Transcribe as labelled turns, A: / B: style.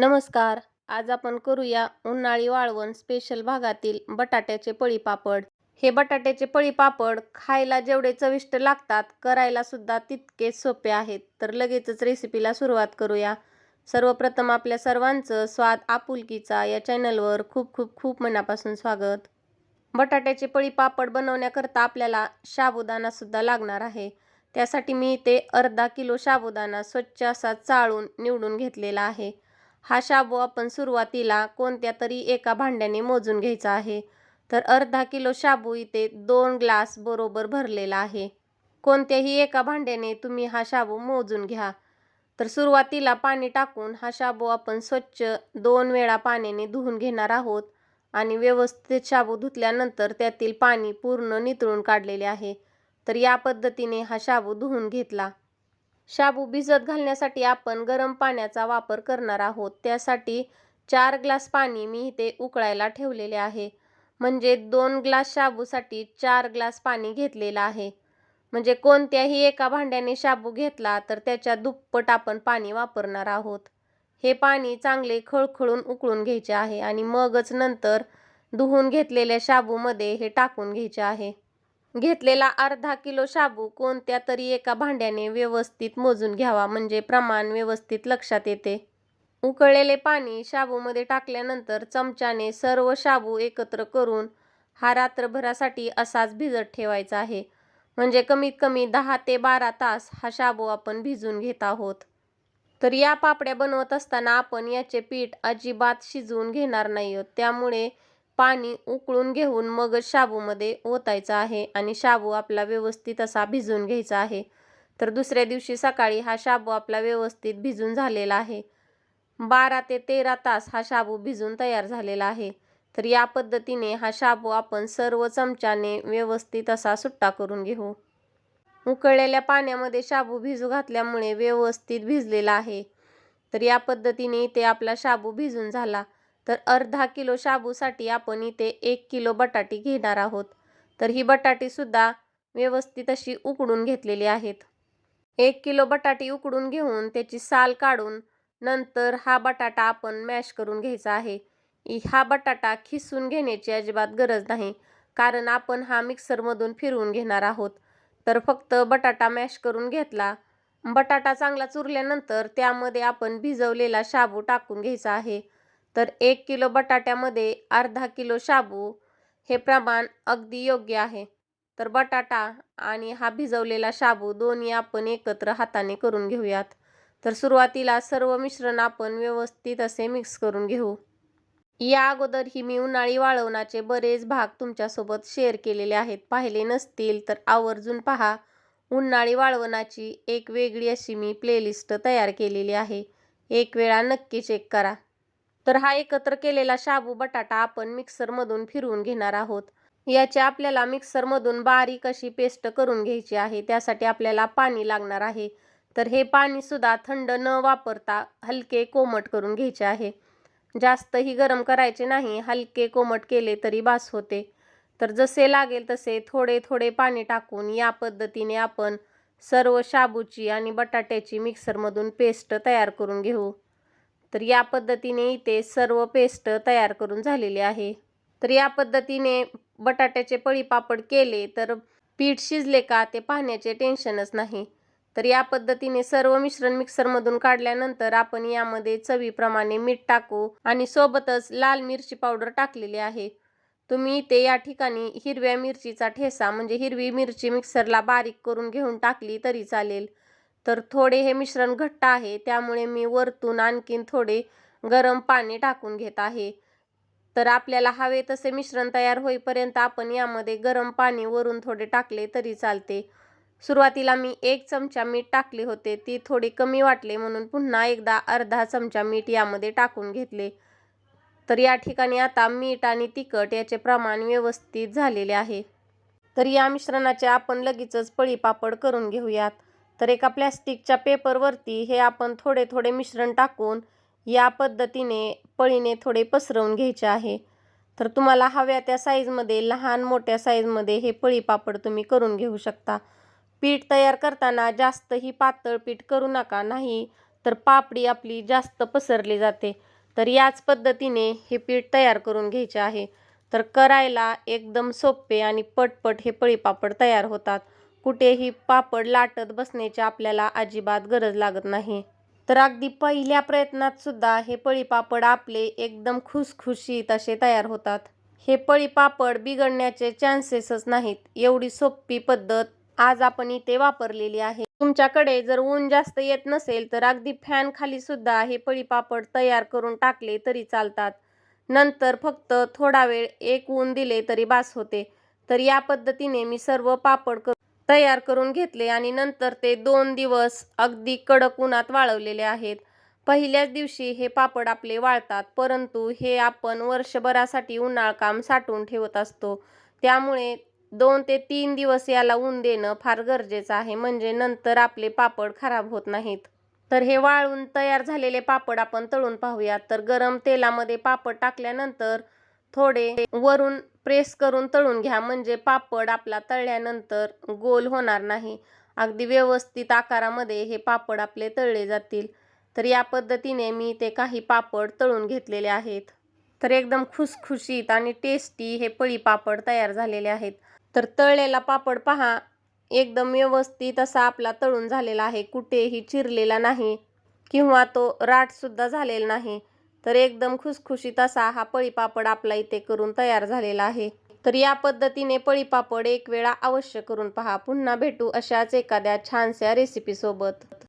A: नमस्कार. आज आपण करूया उन्हाळी वाळवण स्पेशल भागातील बटाट्याचे पळी पापड. हे बटाट्याचे पळी पापड खायला जेवढे चविष्ट लागतात करायला सुद्धा तितकेच सोपे आहेत. तर लगेचच रेसिपीला सुरुवात करूया. सर्वप्रथम आपल्या सर्वांचं स्वाद आपुलकीचा या चॅनलवर खूप खूप खूप मनापासून स्वागत. बटाट्याचे पळी पापड बनवण्याकरता आपल्याला साबुदाणासुद्धा लागणार आहे. त्यासाठी मी इथे अर्धा किलो साबुदाणा स्वच्छ असा चाळून निवडून घेतलेला आहे. हा शाबू आपण सुरुवातीला कोणत्या तरी एका भांड्याने मोजून घ्यायचा आहे. तर अर्धा किलो शाबू इथे दोन ग्लास बरोबर भरलेला आहे. कोणत्याही एका भांड्याने तुम्ही हा शाबू मोजून घ्या. तर सुरुवातीला पाणी टाकून हा शाबू आपण स्वच्छ दोन वेळा पाण्याने धुवून घेणार आहोत आणि व्यवस्थित शाबू धुतल्यानंतर त्यातील पाणी पूर्ण नितळून काढलेले आहे. तर या पद्धतीने हा शाबू धुवून घेतला. शाबू भिजत घालण्यासाठी आपण गरम पाण्याचा वापर करणार आहोत. त्यासाठी चार ग्लास पाणी मी इथे उकळायला ठेवलेले आहे. म्हणजे दोन ग्लास शाबूसाठी चार ग्लास पाणी घेतलेलं आहे. म्हणजे कोणत्याही एका भांड्याने शाबू घेतला तर त्याच्या दुप्पट आपण पाणी वापरणार आहोत. हे पाणी चांगले खळखळून उकळून घ्यायचे आहे आणि मगच नंतर धुवून घेतलेल्या शाबूमध्ये हे टाकून घ्यायचे आहे. घेतलेला अर्धा किलो शाबू कोणत्या तरी एका भांड्याने व्यवस्थित मोजून घ्यावा म्हणजे प्रमाण व्यवस्थित लक्षात येते. उकळलेले पाणी शाबूमध्ये टाकल्यानंतर चमच्याने सर्व शाबू एकत्र करून हा रात्रभरासाठी असाच भिजत ठेवायचा आहे. म्हणजे कमीत कमी दहा ते बारा तास हा शाबू आपण भिजून घेत आहोत. तर या पापड्या बनवत असताना आपण याचे पीठ अजिबात शिजवून घेणार नाही आहोत. त्यामुळे पाणी उकळून घेऊन मगच शाबूमध्ये ओतायचं आहे आणि शाबू आपला व्यवस्थित असा भिजून घ्यायचा आहे. तर दुसऱ्या दिवशी सकाळी हा शाबू आपला व्यवस्थित भिजून झालेला आहे. बारा ते तेरा तास हा शाबू भिजून तयार झालेला आहे. तर या पद्धतीने हा शाबू आपण सर्व चमच्याने व्यवस्थित असा सुट्टा करून घेऊ. उकळलेल्या पाण्यामध्ये शाबू भिजू घातल्यामुळे व्यवस्थित भिजलेला आहे. तर या पद्धतीने इथे आपला शाबू भिजून झाला. तर अर्धा किलो शाबूसाठी आपण इथे एक किलो बटाटी घेणार आहोत. तर ही बटाटीसुद्धा व्यवस्थित अशी उकडून घेतलेली आहेत. एक किलो बटाटी उकडून घेऊन त्याची साल काढून नंतर हा बटाटा आपण मॅश करून घ्यायचा आहे. हा बटाटा खिसून घेण्याची अजिबात गरज नाही कारण आपण हा मिक्सरमधून फिरवून घेणार आहोत. तर फक्त बटाटा मॅश करून घेतला. बटाटा चांगला चुरल्यानंतर त्यामध्ये आपण भिजवलेला शाबू टाकून घ्यायचा आहे. तर एक किलो बटाट्यामध्ये अर्धा किलो शाबू हे प्रमाण अगदी योग्य आहे. तर बटाटा आणि हा भिजवलेला शाबू दोन्ही आपण एकत्र हाताने करून घेऊयात. तर सुरुवातीला सर्व मिश्रण आपण व्यवस्थित असे मिक्स करून घेऊ. या अगोदर ही मी उन्हाळी वाळवणाचे बरेच भाग तुमच्यासोबत शेअर केलेले आहेत. पाहिले नसतील तर आवर्जून पहा. उन्हाळी वाळवणाची एक वेगळी अशी मी प्लेलिस्ट तयार केलेली आहे. एक वेळा नक्की चेक करा. तर हा एकत्र केलेला शाबू बटाटा आपण मिक्सरमधून फिरवून घेणार आहोत. याची आपल्याला मिक्सरमधून बारीक अशी पेस्ट करून घ्यायची आहे. त्यासाठी आपल्याला पाणी लागणार आहे. तर हे पाणीसुद्धा थंड न वापरता हलके कोमट करून घ्यायचे आहे. जास्तही गरम करायचे नाही. हलके कोमट केले तरी बास होते. तर जसे लागेल तसे थोडे थोडे पाणी टाकून या पद्धतीने आपण सर्व शाबूची आणि बटाट्याची मिक्सरमधून पेस्ट तयार करून घेऊ. तर या पद्धतीने इथे सर्व पेस्ट तयार करून झालेली आहे. तर या पद्धतीने बटाट्याचे पळी पापड केले तर पीठ शिजले का ते पाहण्याचे टेन्शनच नाही. तर या पद्धतीने सर्व मिश्रण मिक्सरमधून काढल्यानंतर आपण यामध्ये चवीप्रमाणे मीठ टाकू आणि सोबतच लाल मिरची पावडर टाकलेली आहे. तुम्ही इथे या ठिकाणी हिरव्या मिरचीचा ठेसा म्हणजे हिरवी मिरची मिक्सरला बारीक करून घेऊन टाकली तरी चालेल. तर थोडे हे मिश्रण घट्ट आहे त्यामुळे मी वरतून आणखीन थोडे गरम पाणी टाकून घेत आहे. तर आपल्याला हवे तसे मिश्रण तयार होईपर्यंत आपण यामध्ये गरम पाणी वरून थोडे टाकले तरी चालते. सुरुवातीला मी एक चमचा मीठ टाकले होते ती थोडी कमी वाटले म्हणून पुन्हा एकदा अर्धा चमचा मीठ यामध्ये टाकून घेतले. तर या ठिकाणी आता मीठ आणि तिखट याचे प्रमाण व्यवस्थित झालेले आहे. तर या मिश्रणाचे आपण लगेचच पळीपापड करून घेऊयात. तर एका प्लॅस्टिकच्या पेपरवरती हे आपण थोडे थोडे मिश्रण टाकून या पद्धतीने पळीने थोडे पसरवून घ्यायचे आहे. तर तुम्हाला हव्या त्या साईजमध्ये लहान मोठ्या साईजमध्ये हे पळी पापड तुम्ही करून घेऊ शकता. पीठ तयार करताना जास्तही पातळ पीठ करू नका नाही तर पापडी आपली जास्त पसरली जाते. तर याच पद्धतीने हे पीठ तयार करून घ्यायचे आहे. तर करायला एकदम सोपे आणि पटपट हे पळीपापड तयार होतात. कुठेही पापड लाटत बसण्याची आपल्याला अजिबात गरज लागत नाही. तर अगदी पहिल्या प्रयत्नात सुद्धा हे पळीपापड आपले एकदम खुसखुशीत असे तयार होतात. हे पळीपापड बिघडण्याचे चान्सेसच नाहीत. एवढी सोपी पद्धत आज आपण इथे वापरलेली आहे. तुमच्याकडे जर ऊन जास्त येत नसेल तर अगदी फॅन खाली सुद्धा हे पळीपापड तयार करून टाकले तरी चालतात. नंतर फक्त थोडा वेळ एक ऊन दिले तरी बास होते. तर या पद्धतीने मी सर्व पापड कर तयार करून घेतले आणि नंतर ते दोन दिवस अगदी कडक उन्हात वाळवलेले आहेत. पहिल्याच दिवशी हे पापड आपले वाळतात परंतु हे आपण वर्षभरासाठी उन्हाळ काम साठवून ठेवत असतो. त्यामुळे दोन ते तीन दिवस याला ऊन देणं फार गरजेचं आहे म्हणजे नंतर आपले पापड खराब होत नाहीत. तर हे वाळून तयार झालेले पापड आपण तळून पाहूयात. तर गरम तेलामध्ये पापड टाकल्यानंतर थोडे वरून प्रेस करून तळून घ्या. म्हणजे पापड आपला तळल्यानंतर गोल होणार नाही. अगदी व्यवस्थित आकारामध्ये हे पापड आपले तळले जातील. तर या पद्धतीने मी ते काही पापड तळून घेतलेले आहेत. तर एकदम खुसखुशीत आणि टेस्टी हे पळी पापड तयार झालेले आहेत. तर तळलेला पापड पहा. एकदम व्यवस्थित असा आपला तळून झालेला आहे. कुठेही चिरलेला नाही. किंवा तो राटसुद्धा झालेला नाही. तर एकदम खुसखुशीत असा हा पळीपापड आपला इथे करून तयार झालेला आहे. तर या पद्धतीने पळीपापड एक वेळा अवश्य करून पहा. पुन्हा भेटू अशाच एखाद्या छानशा रेसिपीसोबत